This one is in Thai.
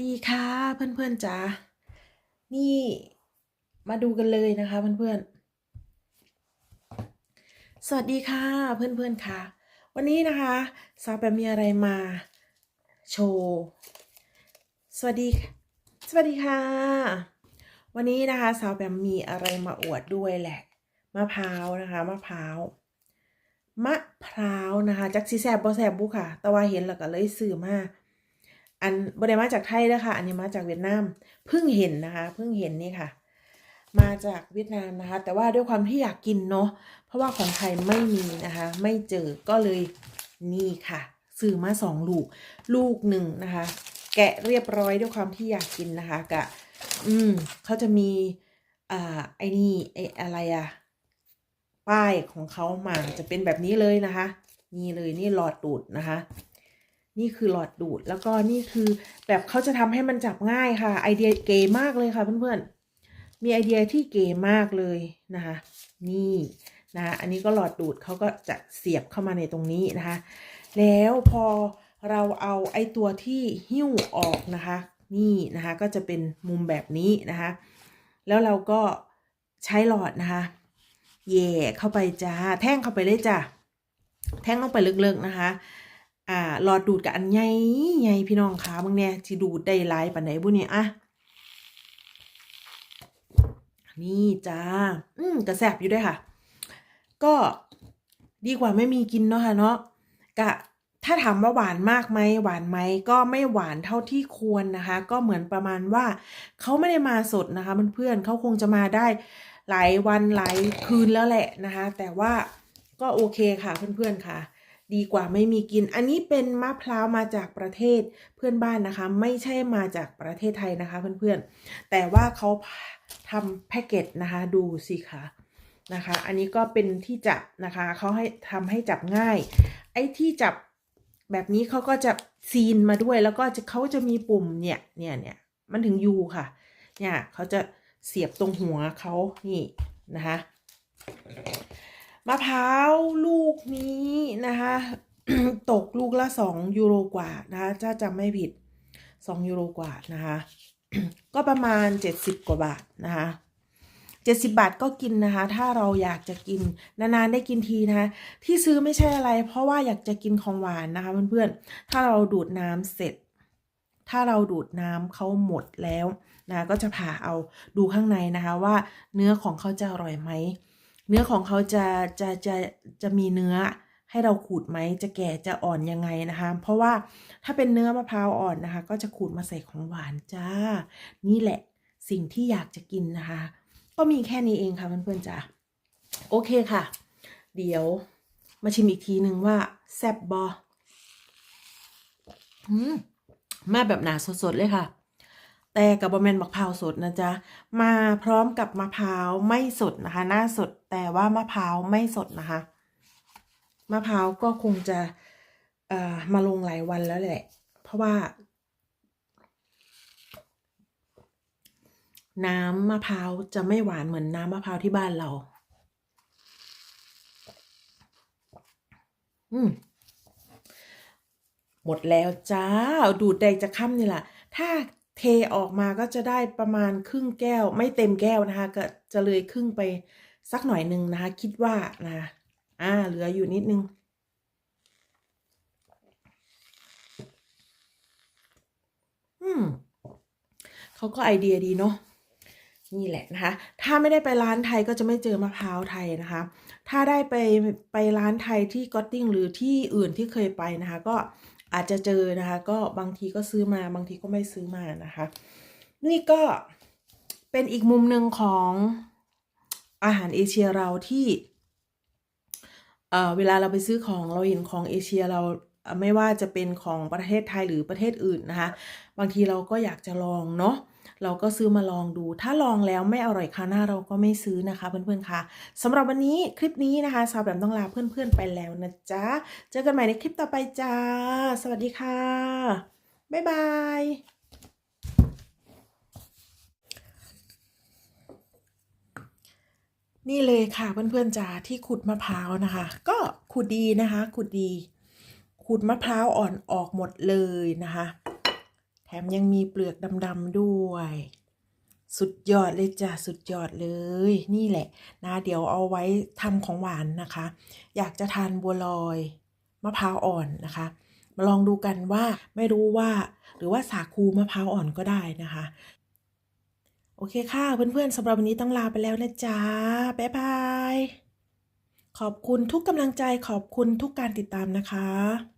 ดีค่ะเพื่อนๆจ๋า นี่มาดูกันเลยนะคะเพื่อนๆ สวัสดีค่ะเพื่อนๆค่ะ วันนี้นะคะสาวแปมมีอะไรมาโชว์ สวัสดี สวัสดีค่ะ วันนี้นะคะสาวแปมมีอะไรมาอวดด้วยแหละ มะพร้าวนะคะมะพร้าว มะพร้าวนะคะ จักซีแซบบ่แซบบุค่ะ แต่ว่าเห็นแล้วก็เลยซื้อมา อันบริมาจากไทยนะคะอันนี้มาจากเวียดนามเพิ่งเห็นนะคะเพิ่งเห็นนี่ค่ะ มาจากเวียดนามนะคะ แต่ว่าด้วยความที่อยากกินเนาะเพราะว่าของไทยไม่มีนะคะ ไม่เจอก็เลยนี่ค่ะซื้อมาสองลูก ลูกหนึ่งนะคะ แกะเรียบร้อยด้วยความที่อยากกินนะคะกะอืมเขาจะมีอ่าไอ้นี่ไอ้อะไรอะป้ายของเขามาจะเป็นแบบนี้เลยนะคะ นี่เลยนี่หลอดดูดนะคะ นี่คือหลอดดูด แล้วก็นี่คือแบบเขาจะทำให้มันจับง่ายค่ะ ไอเดียเก๋มากเลยค่ะเพื่อนๆ มีไอเดียที่เก๋มากเลยนะคะ นี่นะอันนี้ก็หลอดดูดเขาก็จะเสียบเข้ามาในตรงนี้นะคะ แล้วพอเราเอาไอตัวที่หิ้วออกนะคะ นี่นะคะก็จะเป็นมุมแบบนี้นะคะ แล้วเราก็ใช้หลอดนะคะแย่เข้าไปจ้าแท่งเข้าไปเลยจ้ะแท่งลงไปลึกๆนะคะ อ่าหลอดดูดกับอันใหญ่ใหญ่พี่น้องคะมึงเนี่ยสิดูดได้หลายปานไหนบุเนี่ยอะนี่จ้า อืมกระแสบอยู่ด้วยค่ะ ก็ดีกว่าไม่มีกินเนาะค่ะเนาะกะถ้าถามว่าหวานมากไหมหวานไหมก็ไม่หวานเท่าที่ควรนะคะ ก็เหมือนประมาณว่าเขาไม่ได้มาสดนะคะเพื่อนๆเขาคงจะมาได้หลายวันหลายคืนแล้วแหละนะคะ แต่ว่าก็โอเคค่ะเพื่อนๆค่ะ ดีกว่าไม่มีกิน อันนี้เป็นมะพร้าวมาจากประเทศเพื่อนบ้านนะคะ ไม่ใช่มาจากประเทศไทยนะคะเพื่อนๆ แต่ว่าเขาทำแพ็กเกจนะคะ ดูสิคะนะคะ อันนี้ก็เป็นที่จับนะคะเขาให้ทำให้จับง่าย ไอ้ที่จับแบบนี้เขาก็จะซีนมาด้วยแล้วก็จะเขาจะมีปุ่มเนี่ยเนี่ยเนี่ยมันถึงยูค่ะ เนี่ยเขาจะเสียบตรงหัวเขานี่นะคะ มะพร้าวลูกนี้นะคะ ตกลูกละสองยูโรกว่านะคะถ้าจำไม่ผิดสองยูโรกว่านะคะ ก็ประมาณเจ็ดสิบกว่าบาทนะคะเจ็ดสิบาทก็กินนะคะ ถ้าเราอยากจะกินนานๆได้กินทีนะคะที่ซื้อไม่ใช่อะไร เพราะว่าอยากจะกินของหวานนะคะเพื่อนๆถ้าเราดูดน้ำเสร็จ ถ้าเราดูดน้ำเขาหมดแล้วนะก็จะผ่าเอาดูข้างในนะคะว่าเนื้อของเขาจะอร่อยไหม เนื้อของเขาจะจะจะจะมีเนื้อให้เราขูดไหมจะแก่จะอ่อนยังไงนะคะ เพราะว่าถ้าเป็นเนื้อมะพร้าวอ่อนนะคะ ก็จะขูดมาใส่ของหวานจ้า นี่แหละสิ่งที่อยากจะกินนะคะ ก็มีแค่นี้เองค่ะเพื่อนๆจ้าโอเคค่ะ เดี๋ยวมาชิมอีกทีหนึ่งว่าแซบบออืมมาแบบหนาสดๆเลยค่ะ แต่กับบะแมนมะพร้าวสดนะจ๊ะ มาพร้อมกับมะพร้าวไม่สดนะคะ หน้าสดแต่ว่ามะพร้าวไม่สดนะคะ มะพร้าวก็คงจะเอ่อมาลงหลายวันแล้วแหละ เพราะว่า น้ำมะพร้าวจะไม่หวานเหมือนน้ำมะพร้าวที่บ้านเรา อืมหมดแล้วจ้าดูดได้จะค่ำนี่แหละถ้า เทออกมาก็จะได้ประมาณครึ่งแก้ว ไม่เต็มแก้วนะคะ ก็จะเลยครึ่งไปสักหน่อยหนึ่งนะคะ คิดว่านะอ่า เหลืออยู่นิดนึง อืมเขาก็ไอเดียดีเนาะนี่แหละนะคะ ถ้าไม่ได้ไปร้านไทยก็จะไม่เจอมะพร้าวไทยนะคะ ถ้าได้ไปไปร้านไทยที่ก็ตติ้งหรือที่อื่นที่เคยไปนะคะ ก็ อาจจะเจอนะคะ ก็บางทีก็ซื้อมาบางทีก็ไม่ซื้อมานะคะ นี่ก็เป็นอีกมุมหนึ่งของอาหารเอเชียเราที่เเวลาเราไปซื้อของเราเห็นของเอเชียเราไม่ว่าจะเป็นของประเทศไทยหรือประเทศอื่นนะคะ บางทีเราก็อยากจะลองเนาะ เราก็ซื้อมาลองดู ถ้าลองแล้วไม่อร่อยคราวหน้าเราก็ไม่ซื้อนะคะเพื่อนๆค่ะสำหรับวันนี้คลิปนี้นะคะสาวแบบต้องลาเพื่อนๆไปแล้วนะจ๊ะ เจอกันใหม่ในคลิปต่อไปจ้า สวัสดีค่ะ บ๊ายบายนี่เลยค่ะเพื่อนๆจ๋าที่ขุดมะพร้าวนะคะ ก็ขุดดีนะคะขุดดี ขุดมะพร้าวอ่อนออกหมดเลยนะคะ มยังมีเปลือกดำๆด้วย สุดยอดเลยจ้ะสุดยอดเลย นี่แหละนะเดี๋ยวเอาไว้ทำของหวานนะคะ อยากจะทานบัวลอยมะพร้าวอ่อนนะคะ มาลองดูกันว่าไม่รู้ว่า หรือว่าสาคูมะพร้าวอ่อนก็ได้นะคะ โอเคค่ะเพื่อนๆสำหรับวันนี้ต้องลาไปแล้วนะจ๊ะบ๊ายบายขอบคุณทุกกำลังใจขอบคุณทุกการติดตามนะคะ